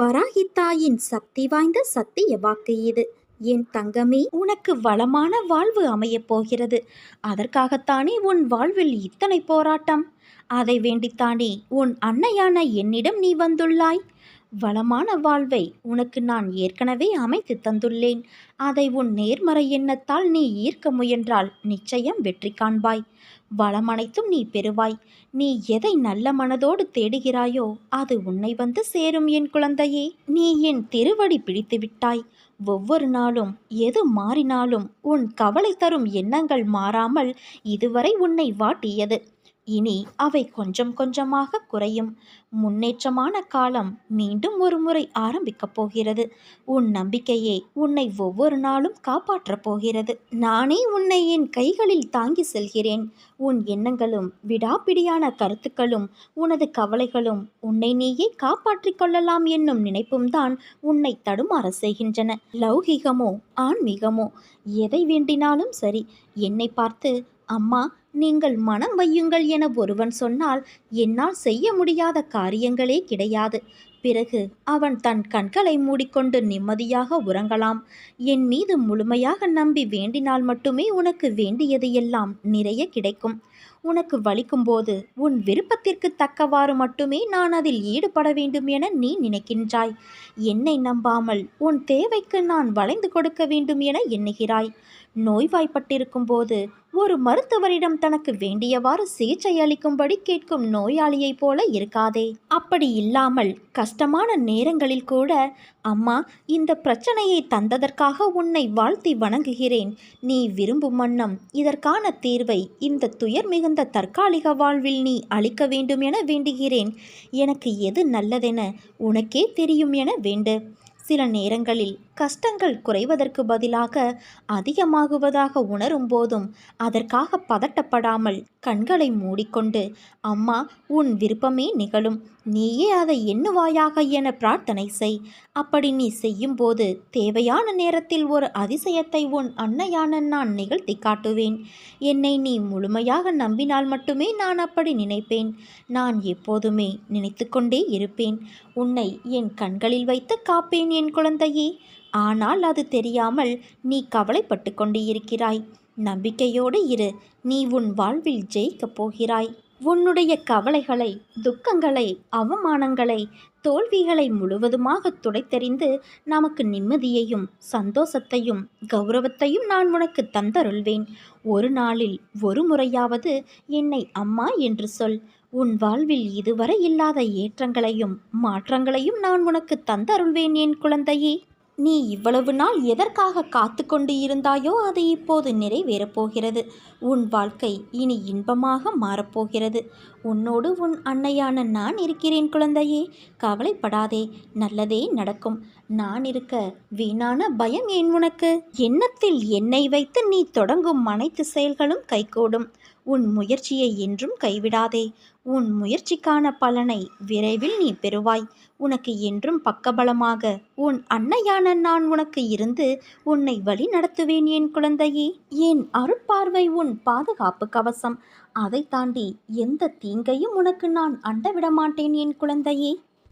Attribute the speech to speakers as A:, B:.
A: வராகித்தாயின் சக்தி வாய்ந்த சத்திய வாக்கு இது. என் தங்கமே உனக்கு வளமான வாழ்வு அமையப் போகிறது. அதற்காகத்தானே உன் வாழ்வில் இத்தனை போராட்டம்? அதை வேண்டித்தானே உன் அன்னையான என்னிடம் நீ வந்துள்ளாய்? வளமான வாழ்வை உனக்கு நான் ஏற்கனவே அமைத்து தந்துள்ளேன். அதை உன் நேர்மறை எண்ணத்தால் நீ ஈர்க்க முயன்றால் நிச்சயம் வெற்றி காண்பாய். வளமனைத்தும் நீ பெறுவாய். நீ எதை நல்ல மனதோடு தேடுகிறாயோ அது உன்னை வந்து சேரும் என் குழந்தையே. நீ என் திருவடி பிடித்து விட்டாய். ஒவ்வொரு நாளும் எது மாறினாலும் உன் கவலை தரும் எண்ணங்கள் மாறாமல் இதுவரை உன்னை வாட்டியது. இனி அவை கொஞ்சம் கொஞ்சமாக குறையும். முன்னேற்றமான காலம் மீண்டும் ஒரு முறை ஆரம்பிக்கப் போகிறது. உன் நம்பிக்கையே உன்னை ஒவ்வொரு நாளும் காப்பாற்றப் போகிறது. நானே உன்னை என் கைகளில் தாங்கி செல்கிறேன். உன் எண்ணங்களும் விடாப்பிடியான கருத்துக்களும் உனது கவலைகளும் உன்னை நீயே காப்பாற்றிக் கொள்ளலாம் என்னும் நினைப்பும் தான் உன்னை தடுமாற செய்கின்றன. லௌகிகமோ ஆன்மீகமோ எதை வேண்டினாலும் சரி என்னை பார்த்து அம்மா நீங்கள் மனம் வையுங்கள் என ஒருவன் சொன்னால் என்னால் செய்ய முடியாத காரியங்களே கிடையாது. பிறகு அவன் தன் கண்களை மூடிக்கொண்டு நிம்மதியாக உறங்கலாம். என் மீது முழுமையாக நம்பி வேண்டினால் மட்டுமே உனக்கு வேண்டியது எல்லாம் நிறைய கிடைக்கும். உனக்கு வலிக்கும்போது உன் விருப்பத்திற்கு தக்கவாறு மட்டுமே நான் அதில் ஈடுபட வேண்டும் என நீ நினைக்கின்றாய். என்னை நம்பாமல் உன் தேவைக்கு நான் வளைந்து கொடுக்க வேண்டும் என எண்ணுகிறாய். நோய்வாய்ப்பட்டிருக்கும் போது ஒரு மருத்துவரிடம் தனக்கு வேண்டியவாறு சிகிச்சை அளிக்கும்படி கேட்கும் நோயாளியைப் போல இருக்காதே. அப்படி இல்லாமல் கஷ்டமான நேரங்களில் கூட அம்மா இந்த பிரச்சனையை தந்ததற்காக உன்னை வாழ்த்தி வணங்குகிறேன். நீ விரும்பும் வண்ணம் இதற்கான தீர்வை இந்த துயர் மிகுந்த தற்காலிக வாழ்வில் நீ அளிக்க வேண்டும் என வேண்டுகிறேன். எனக்கு எது நல்லதென உனக்கே தெரியும் என வேண்டு. சில நேரங்களில் கஷ்டங்கள் குறைவதற்கு பதிலாக அதிகமாகுவதாக உணரும் போதும் அதற்காக பதட்டப்படாமல் கண்களை மூடிக்கொண்டு அம்மா உன் விருப்பமே நிகழும். நீயே அதை எண்ணுவாயாக என பிரார்த்தனை செய். அப்படி நீ செய்யும்போது தேவையான நேரத்தில் ஒரு அதிசயத்தை உன் அன்னையான நான் நிகழ்த்தி காட்டுவேன். என்னை நீ முழுமையாக நம்பினால் மட்டுமே நான் அப்படி நினைப்பேன். நான் எப்போதுமே நினைத்து கொண்டே இருப்பேன். உன்னை என் கண்களில் வைத்து காப்பேன் என் குழந்தையே. ஆனால் அது தெரியாமல் நீ கவலைப்பட்டு கொண்டு இருக்கிறாய் நம்பிக்கையோடு இரு நீ உன் வாழ்வில் ஜெயிக்கப் போகிறாய். உன்னுடைய கவலைகளை துக்கங்களை அவமானங்களை தோல்விகளை முழுவதுமாக துடைத்தெறிந்து நமக்கு நிம்மதியையும் சந்தோஷத்தையும் கௌரவத்தையும் நான் உனக்கு தந்தருள்வேன். ஒரு நாளில் ஒரு முறையாவது என்னை அம்மா என்று சொல். உன் வாழ்வில் இதுவரை இல்லாத ஏற்றங்களையும் மாற்றங்களையும் நான் உனக்கு தந்தருள்வேன் என் குழந்தையே. நீ இவ்வளவு நாள் எதற்காக காத்து கொண்டு இருந்தாயோ அது இப்போது நிறைவேறப் போகிறது உன் வாழ்க்கை இனி இன்பமாக மாறப்போகிறது. உன்னோடு உன் அன்னையான நான் இருக்கிறேன் குழந்தையே. கவலைப்படாதே. நல்லதே நடக்கும். நான் இருக்க வீணான பயம் ஏன் உனக்கு? எண்ணத்தில் என்னை வைத்து நீ தொடங்கும் அனைத்து செயல்களும் கைகூடும். உன் முயற்சியை என்றும் கைவிடாதே. உன் முயற்சிக்கான பலனை விரைவில் நீ பெறுவாய். உனக்கு என்றும் பக்கபலமாக உன் அன்னையான நான் உனக்கு இருந்து உன்னை வழி நடத்துவேன் என் குழந்தையே. என் அருட்பார்வை உன் பாதுகாப்பு கவசம். அதை தாண்டி எந்த தீங்கையும் உனக்கு நான் அண்டவிட மாட்டேன் என் குழந்தையே.